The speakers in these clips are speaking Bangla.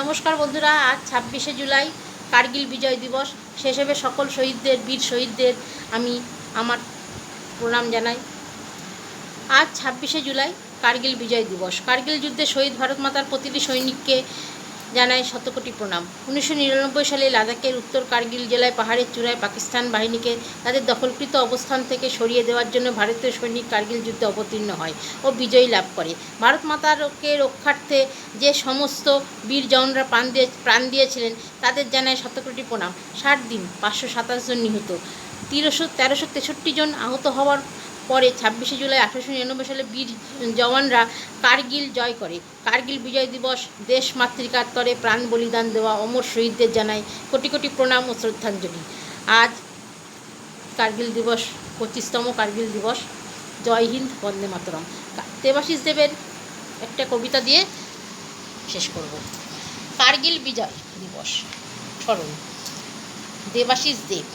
নমস্কার বন্ধুরা, আজ ছাব্বিশে জুলাই, কার্গিল বিজয় দিবস। সে হিসেবে সকল শহীদদের, বীর শহীদদের। আমি আমার প্রণাম জানাই। আজ ছাব্বিশে জুলাই, কার্গিল বিজয় দিবস। কার্গিল যুদ্ধে শহীদ ভারত মাতার প্রতিটি সৈনিককে জানাই শতকোটি প্রণাম। উনিশশো নিরানব্বই সালে লাদাখের উত্তর কার্গিল জেলায় পাহাড়ের চূড়ায় পাকিস্তান বাহিনীকে তাদের দখলকৃত অবস্থান থেকে সরিয়ে দেওয়ার জন্য ভারতীয় সৈনিক কার্গিল যুদ্ধে অবতীর্ণ হয় ও বিজয়ী লাভ করে। ভারত মাতারকে রক্ষার্থে যে সমস্ত বীর জওয়ানরা প্রাণ দিয়ে, প্রাণ দিয়েছিলেন, তাদের জানায় শতকোটি প্রণাম। ষাট দিন, পাঁচশো সাতাশ জন নিহত। তেরোশো তেরোশো তেষট্টি জন আহত হওয়ার পরে ছাব্বিশে জুলাই আঠারোশো নিরানব্বই সালে বীর জওয়ানরা কার্গিল জয় করে। কার্গিল বিজয় দিবস দেশ মাতৃকার তরে প্রাণ বলিদান দেওয়া অমর শহীদদের জানায় কোটি কোটি প্রণাম ও শ্রদ্ধাঞ্জলি। আজ কার্গিল দিবস, পঁচিশতম কার্গিল দিবস। জয় হিন্দ, বন্দে মাতরম। দেবাশিস দেবের একটা কবিতা দিয়ে শেষ করব। কার্গিল বিজয় দিবস, স্মরণ। দেবাশিস দেব,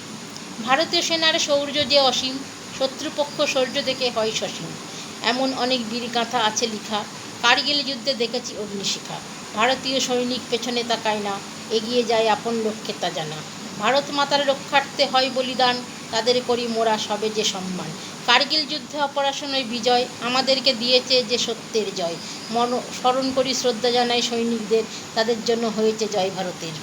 ভারতীয় সেনার শৌর্য যে অসীম শত্রুপক্ষ শৌর্য দেখে হয় সসীম। এমন অনেক বীরগাথা আছে লিখা। কার্গিল যুদ্ধে দেখেছি অগ্নিশিখা। ভারতীয় সৈনিক পেছনে তাকায় না, এগিয়ে যায় আপন লক্ষ্যে তা জানা। ভারত মাতার রক্ষার্থে হয় বলিদান, তাদের করি মোরা সবে যে সম্মান। কার্গিল যুদ্ধে অপারেশন ওই বিজয়, আমাদেরকে দিয়েছে যে সত্যের জয়। মন, স্মরণ করি শ্রদ্ধা জানাই সৈনিকদের, তাদের জন্য হয়েছে জয় ভারতের।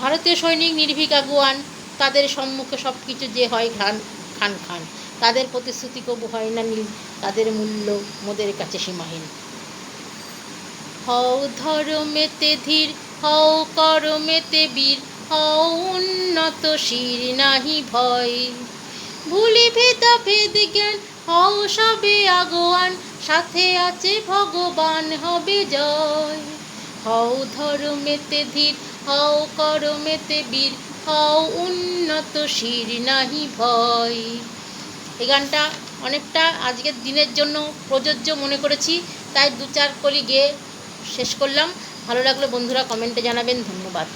ভারতীয় সৈনিক নির্ভীক আগুয়ান তাদের সম্মুখে সব কিছু যে হয় ঘান খান খান। তাদের প্রতিশ্রুতি কবু হয় না নীল, তাদের মূল্য মোদের কাছে সীমাহীন। হও ধর্মেতে ধীর, হও করমেতে বীর, হও উন্নত শির নাহি ভয়। ভুলি ভেদা ভেদ জ্ঞান, হও সবে আগোয়ান, সাথে আছে ভগবান হবে জয়। হও ধর্মেতে ধীর, হও করমেতে বীর হও উন্নত শির নাহি ভয়। এই গানটা অনেকটা আজকের দিনের জন্য প্রযোজ্য মনে করেছি, তাই দু চার কলি গেয়ে শেষ করলাম। ভালো লাগলে বন্ধুরা কমেন্টে জানাবেন। ধন্যবাদ।